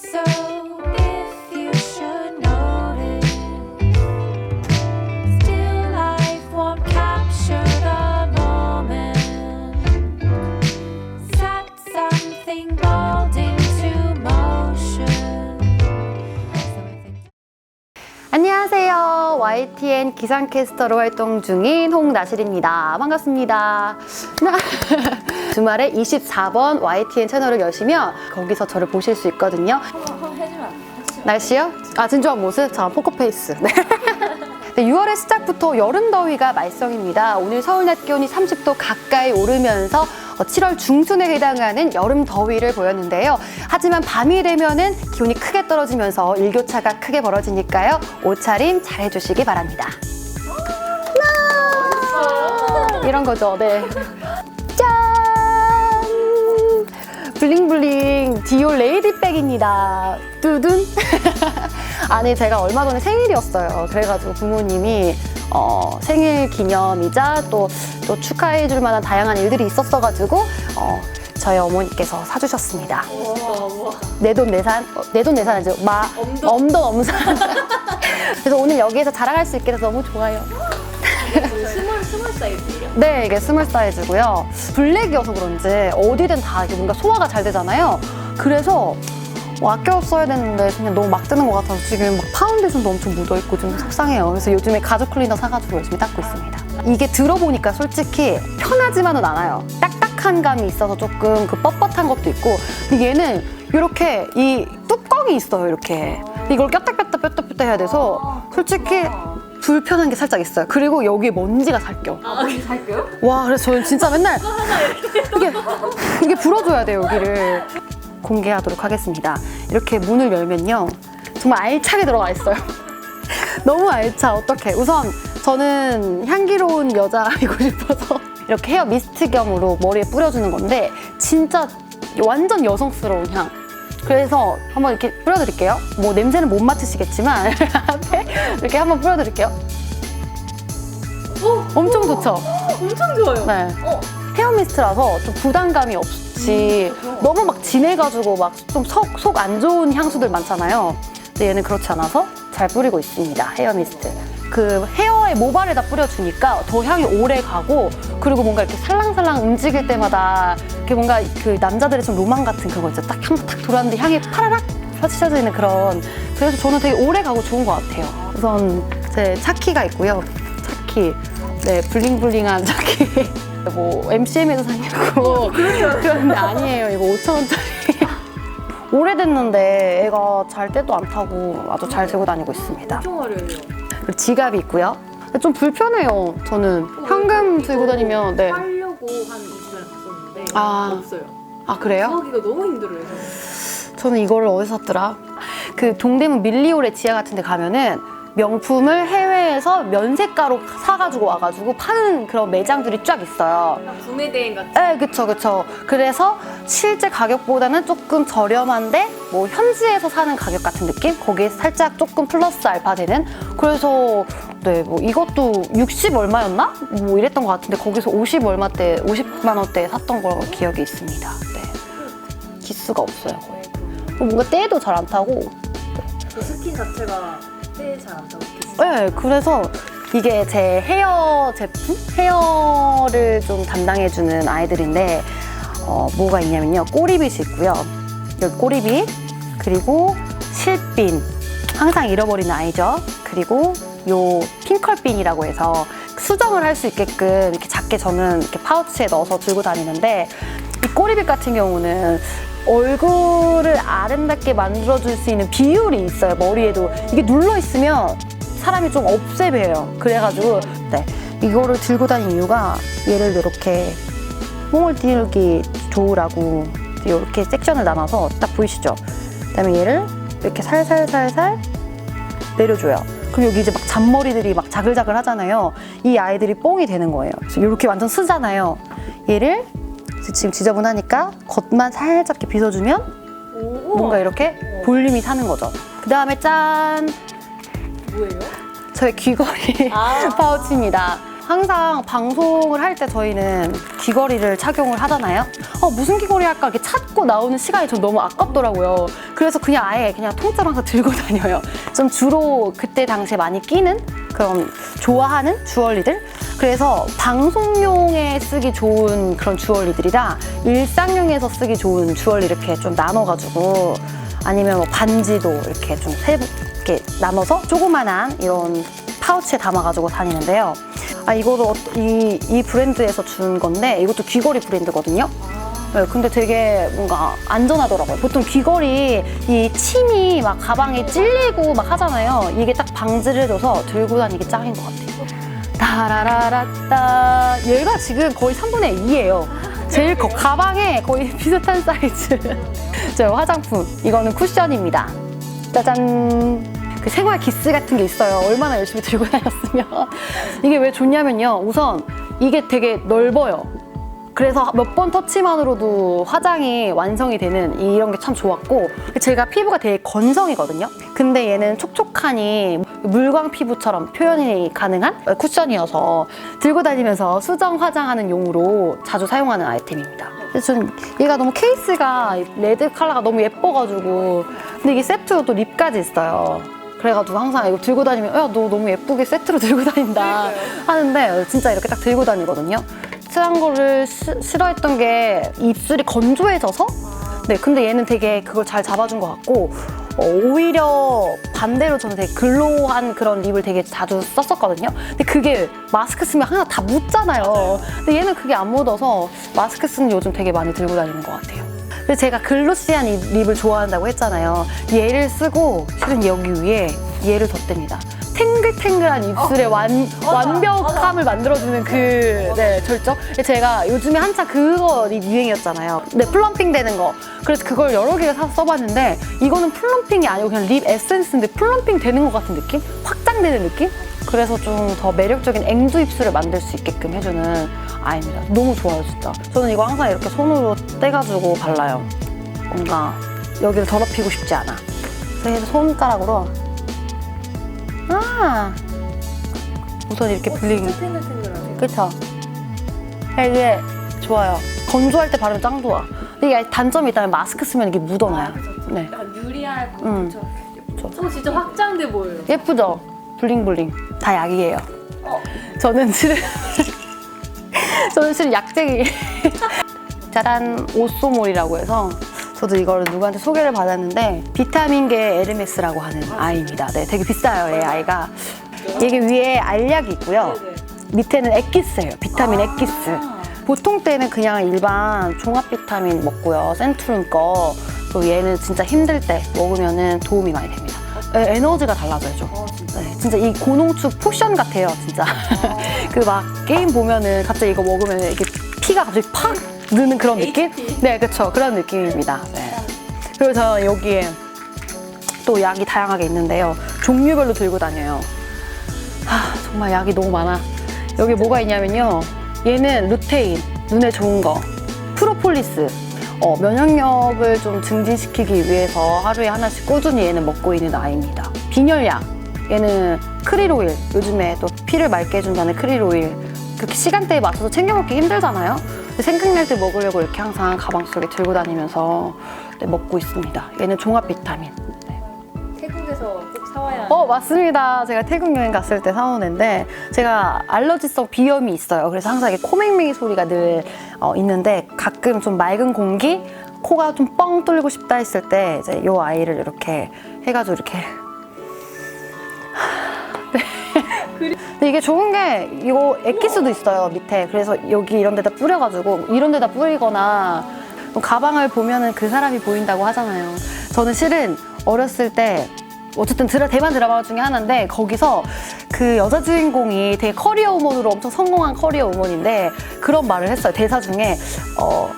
So 안녕하세요. YTN 기상캐스터로 활동 중인 홍나실입니다. 반갑습니다. 주말에 24번 YTN 채널을 여시면 거기서 저를 보실 수 있거든요. 날씨요? 아, 진주한 모습? 자, 포커페이스. 네. 네, 6월의 시작부터 여름 더위가 말썽입니다. 오늘 서울 낮 기온이 30도 가까이 오르면서 7월 중순에 해당하는 여름 더위를 보였는데요. 하지만 밤이 되면은 기온이 크게 떨어지면서 일교차가 크게 벌어지니까요. 옷차림 잘 해주시기 바랍니다. 와! 이런 거죠, 네. 짠! 블링블링 디올 레이디백입니다. 뚜둔. 아니 제가 얼마 전에 생일이었어요. 그래가지고 부모님이 어, 생일 기념이자 또, 또 축하해 줄 만한 다양한 일들이 있었어가지고 어, 저희 어머니께서 사주셨습니다. 내 돈 내산, 어, 내돈 내산이죠. 마 엄돈 엄산. 그래서 오늘 여기에서 자랑할 수 있게 돼서 너무 좋아요. 스몰 스몰 사이즈예요. 네, 이게 스몰 사이즈고요. 블랙이어서 그런지 어디든 다 이게 뭔가 소화가 잘 되잖아요. 그래서 뭐 아껴 써야 되는데 그냥 너무 막 드는 것 같아서 지금 막 파운데이션도 엄청 묻어있고 좀 속상해요. 그래서 요즘에 가죽 클리너 사가지고 열심히 닦고 있습니다. 이게 들어보니까 솔직히 편하지만은 않아요. 딱딱한 감이 있어서 조금 그 뻣뻣한 것도 있고 얘는 이렇게 이 뚜껑이 있어요, 이렇게. 이걸 꼈다 꼈다 뺐다 뺐다 해야 돼서 솔직히 불편한 게 살짝 있어요. 그리고 여기에 먼지가 살 껴. 아, 여기 살게요? 와, 그래서 저는 진짜 맨날 이게 이게 불어줘야 돼요 여기를 공개하도록 하겠습니다. 이렇게 문을 열면요, 정말 알차게 들어가 있어요. 너무 알차. 어떡해. 우선 저는 향기로운 여자이고 싶어서 이렇게 헤어 미스트 겸으로 머리에 뿌려주는 건데 진짜 완전 여성스러운 향. 그래서 한번 이렇게 뿌려드릴게요. 뭐 냄새는 못 맡으시겠지만 이렇게 한번 뿌려드릴게요. 엄청 좋죠? 엄청 좋아요. 네. 어. 헤어 미스트라서 좀 부담감이 없이 너무 막 진해가지고 막 좀 속 안 좋은 향수들 많잖아요. 근데 얘는 그렇지 않아서 잘 뿌리고 있습니다. 헤어 미스트. 그 헤어의 모발에다 뿌려주니까 더 향이 오래 가고 그리고 뭔가 이렇게 살랑살랑 움직일 때마다 이렇게 뭔가 그 남자들의 좀 로망 같은 그거 있죠. 딱한번탁 돌았는데 향이 파라락 펼쳐지는 그런 그래서 저는 되게 오래 가고 좋은 것 같아요. 우선 제 차키가 있고요. 차키. 네, 블링블링한 차키. 뭐 MCM에서 샀냐고 그런데 아니에요. 이거 5천 원짜리. 오래됐는데 애가 잘 때도 안 타고 아주 잘 들고 다니고 있습니다. 엄청 화려해요. 그리고 지갑이 있고요. 좀 불편해요. 저는 현금 들고 다니면 네. 하려고 한 2주간에 갔었는데 아. 없어요. 아 그래요? 구하기가 너무 힘들어요. 저는 이거를 어디서 샀더라? 그 동대문 밀리오레 지하 같은 데 가면은 명품을 해외 에서 면세가로 사가지고 와가지고 파는 그런 매장들이 쫙 있어요. 구매 대행 같은. 네, 그쵸, 그쵸. 그래서 실제 가격보다는 조금 저렴한데 뭐 현지에서 사는 가격 같은 느낌? 거기에 살짝 조금 플러스 알파 되는? 그래서 네, 뭐 이것도 60 얼마였나? 뭐 이랬던 것 같은데 거기서 50 얼마대, 50만 원대에 샀던 걸 기억이 있습니다. 네. 기수가 없어요, 거의. 그리고 뭔가 때도 잘 안 타고 그 스킨 자체가 때잘안 타고 네, 그래서 이게 제 헤어 제품? 헤어를 좀 담당해주는 아이들인데, 어, 뭐가 있냐면요. 꼬리빗이 있고요. 여기 꼬리빗, 그리고 실핀. 항상 잃어버리는 아이죠. 그리고 요 핑컬핀이라고 해서 수정을 할 수 있게끔 이렇게 작게 저는 이렇게 파우치에 넣어서 들고 다니는데, 이 꼬리빗 같은 경우는 얼굴을 아름답게 만들어줄 수 있는 비율이 있어요, 머리에도. 이게 눌러있으면 사람이 좀 없애 보여요. 그래가지고, 네. 이거를 들고 다닌 이유가 얘를 이렇게 뽕을 띄우기 좋으라고 이렇게 섹션을 나눠서 딱 보이시죠? 그 다음에 얘를 이렇게 살살살살 내려줘요. 그럼 여기 이제 막 잔머리들이 막 자글자글 하잖아요. 이 아이들이 뽕이 되는 거예요. 그래서 이렇게 완전 쓰잖아요. 얘를 지금 지저분하니까 겉만 살짝 이렇게 빗어주면 오, 뭔가 이렇게 볼륨이 사는 거죠. 그 다음에 짠! 뭐예요? 저의 귀걸이 아. 파우치입니다. 항상 방송을 할 때 저희는 귀걸이를 착용을 하잖아요. 어, 무슨 귀걸이 할까 이렇게 찾고 나오는 시간이 전 너무 아깝더라고요. 그래서 그냥 아예 그냥 통째로 항상 들고 다녀요. 좀 주로 그때 당시에 많이 끼는 그런 좋아하는 주얼리들. 그래서 방송용에 쓰기 좋은 그런 주얼리들이랑 일상용에서 쓰기 좋은 주얼리 이렇게 좀 나눠가지고 아니면 뭐 반지도 이렇게 좀 세, 이렇게 나눠서 조그만한 이런 파우치에 담아가지고 다니는데요. 아, 이거도 어- 이, 이 브랜드에서 준 건데 이것도 귀걸이 브랜드거든요. 네, 근데 되게 뭔가 안전하더라고요. 보통 귀걸이 이 침이 막 가방에 찔리고 막 하잖아요. 이게 딱 방지를 해줘서 들고 다니기 짱인 것 같아요. 따라라라따. 얘가 지금 거의 3분의 2예요. 제일 커. 가방에 거의 비슷한 사이즈. 저 화장품. 이거는 쿠션입니다. 짜잔. 그 생활 기스 같은 게 있어요. 얼마나 열심히 들고 다녔으면. 이게 왜 좋냐면요. 우선 이게 되게 넓어요. 그래서 몇 번 터치만으로도 화장이 완성이 되는 이런 게 참 좋았고 제가 피부가 되게 건성이거든요. 근데 얘는 촉촉하니 물광 피부처럼 표현이 가능한 쿠션이어서 들고 다니면서 수정 화장하는 용으로 자주 사용하는 아이템입니다. 그래서 전 얘가 너무 케이스가 레드 컬러가 너무 예뻐가지고 근데 이게 세트로 또 립까지 있어요. 그래가지고 항상 이거 들고 다니면 야 너 너무 예쁘게 세트로 들고 다닌다 하는데 진짜 이렇게 딱 들고 다니거든요. 칠한 거를 시- 싫어했던 게 입술이 건조해져서 네 근데 얘는 되게 그걸 잘 잡아준 것 같고 어, 오히려 반대로 저는 되게 글로우한 그런 립을 되게 자주 썼었거든요. 근데 그게 마스크 쓰면 항상 다 묻잖아요. 근데 얘는 그게 안 묻어서 마스크 쓰는 요즘 되게 많이 들고 다니는 것 같아요. 그래서 제가 글로시한 이 립을 좋아한다고 했잖아요. 얘를 쓰고 실은 여기 위에 얘를 덧댑니다. 탱글탱글한 입술의 완, 완벽함을 만들어주는 그 네, 절정. 제가 요즘에 한창 그거 립 유행이었잖아요. 네, 플럼핑 되는 거. 그래서 그걸 여러 개를 사서 써봤는데 이거는 플럼핑이 아니고 그냥 립 에센스인데 플럼핑 되는 것 같은 느낌? 확장되는 느낌? 그래서 좀 더 매력적인 앵두 입술을 만들 수 있게끔 해주는 아이입니다. 너무 좋아요, 진짜. 저는 이거 항상 이렇게 손으로 떼가지고 발라요. 뭔가 여기를 더럽히고 싶지 않아. 그래서 손가락으로 아 우선 이렇게 블링 탱글탱글하네. 그쵸? 되게 좋아요. 건조할 때 바르면 짱 좋아. 근데 이게 단점이 있다면 마스크 쓰면 이게 묻어나요. 네. 약간 유리알 음. 저 저- 저거 진짜 확장돼 보여요. 예쁘죠? 블링블링. 다 약이에요. 어. 저는 실은 저는 실은 약쟁이. 짜란 오쏘몰이라고 해서 저도 이거를 누구한테 소개를 받았는데 비타민계 에르메스라고 하는 아이입니다. 네, 되게 비싸요, 얘 아이가. 이게 위에 알약이 있고요. 밑에는 액기스예요. 비타민 액기스. 아. 보통 때는 그냥 일반 종합 비타민 먹고요. 센트룸 거. 그리고 얘는 진짜 힘들 때 먹으면 도움이 많이 됩니다. 네, 에너지가 달라져요, 좀. 어, 진짜. 이 고농축 포션 같아요, 진짜. 그 막 게임 보면은 갑자기 이거 먹으면 이렇게 피가 갑자기 팍 느는 그런 느낌? 네, 그쵸. 그런 느낌입니다. 네. 그리고 저 여기에 또 약이 다양하게 있는데요. 종류별로 들고 다녀요. 하, 정말 약이 너무 많아. 여기 뭐가 있냐면요. 얘는 루테인, 눈에 좋은 거. 프로폴리스, 어, 면역력을 좀 증진시키기 위해서 하루에 하나씩 꾸준히 얘는 먹고 있는 아이입니다. 빈혈약, 얘는 크릴 오일, 요즘에 또 피를 맑게 해준다는 크릴 오일. 그렇게 시간대에 맞춰서 챙겨 먹기 힘들잖아요. 생각날 때 먹으려고 이렇게 항상 가방 속에 들고 다니면서 네, 먹고 있습니다. 얘는 종합 비타민. 네. 태국에서 꼭 사와야 하는 어, 맞습니다. 제가 태국 여행 갔을 때 애인데, 제가 알러지성 비염이 있어요. 그래서 항상 이게 코맹맹이 소리가 늘 어, 있는데, 가끔 좀 맑은 공기, 코가 좀 뻥 뚫리고 싶다 했을 때, 이제 요 아이를 이렇게 해가지고 이렇게. 근데 이게 좋은 게, 이거 액기스도 있어요, 밑에. 그래서 여기 이런 데다 뿌려가지고, 이런 데다 뿌리거나, 가방을 보면은 그 사람이 보인다고 하잖아요. 저는 실은 어렸을 때 어쨌든 드라, 대만 드라마 중에 하나인데 거기서 그 여자 주인공이 되게 커리어 우먼으로 엄청 성공한 커리어 우먼인데 그런 말을 했어요. 대사 중에 어,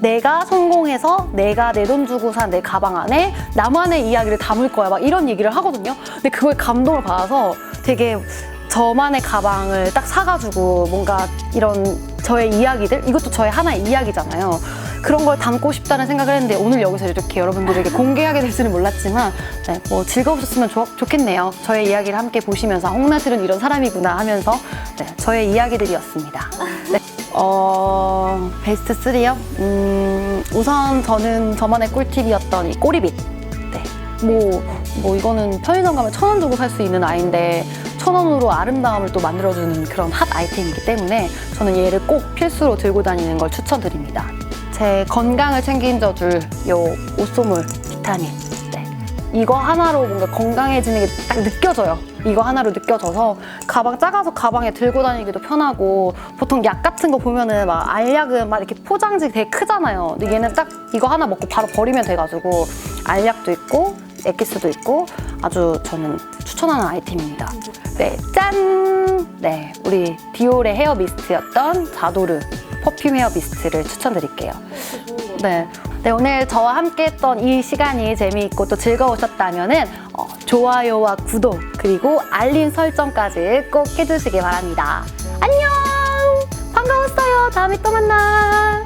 내가 성공해서 내가 내 돈 주고 산 내 가방 안에 나만의 이야기를 담을 거야 막 이런 얘기를 하거든요. 근데 그거에 감동을 받아서 되게 저만의 가방을 딱 사가지고 뭔가 이런 저의 이야기들 이것도 저의 하나의 이야기잖아요. 그런 걸 담고 싶다는 생각을 했는데 오늘 여기서 이렇게 여러분들에게 공개하게 될 줄은 몰랐지만 네, 뭐 즐거우셨으면 좋, 좋겠네요. 저의 이야기를 함께 보시면서 홍나실은 이런 사람이구나 하면서 네, 저의 이야기들이었습니다. 네. 어, 베스트 3요? 음, 우선 저는 저만의 꿀팁이었던 이 꼬리빗. 네. 뭐, 뭐 이거는 편의점 가면 천 원 주고 살 수 있는 아이인데 천 원으로 아름다움을 또 만들어주는 그런 핫 아이템이기 때문에 저는 얘를 꼭 필수로 들고 다니는 걸 추천드립니다. 제 건강을 챙긴져 줄요 오쏘물 비타민. 네. 이거 하나로 뭔가 건강해지는 게 딱 느껴져요. 이거 하나로 느껴져서 가방 작아서 가방에 들고 다니기도 편하고 보통 약 같은 거 보면은 막 알약은 막 이렇게 포장지 되게 크잖아요. 근데 얘는 딱 이거 하나 먹고 바로 버리면 돼가지고 알약도 있고 엑기스도 있고 아주 저는 추천하는 아이템입니다. 네, 짠! 네, 우리 디올의 헤어 미스트였던 자도르 퍼퓸 헤어 미스트를 추천드릴게요. 네. 네, 오늘 저와 함께 했던 이 시간이 재미있고 또 즐거우셨다면 은 어, 좋아요와 구독 그리고 알림 설정까지 꼭 해주시기 바랍니다. 안녕! 반가웠어요. 다음에 또 만나.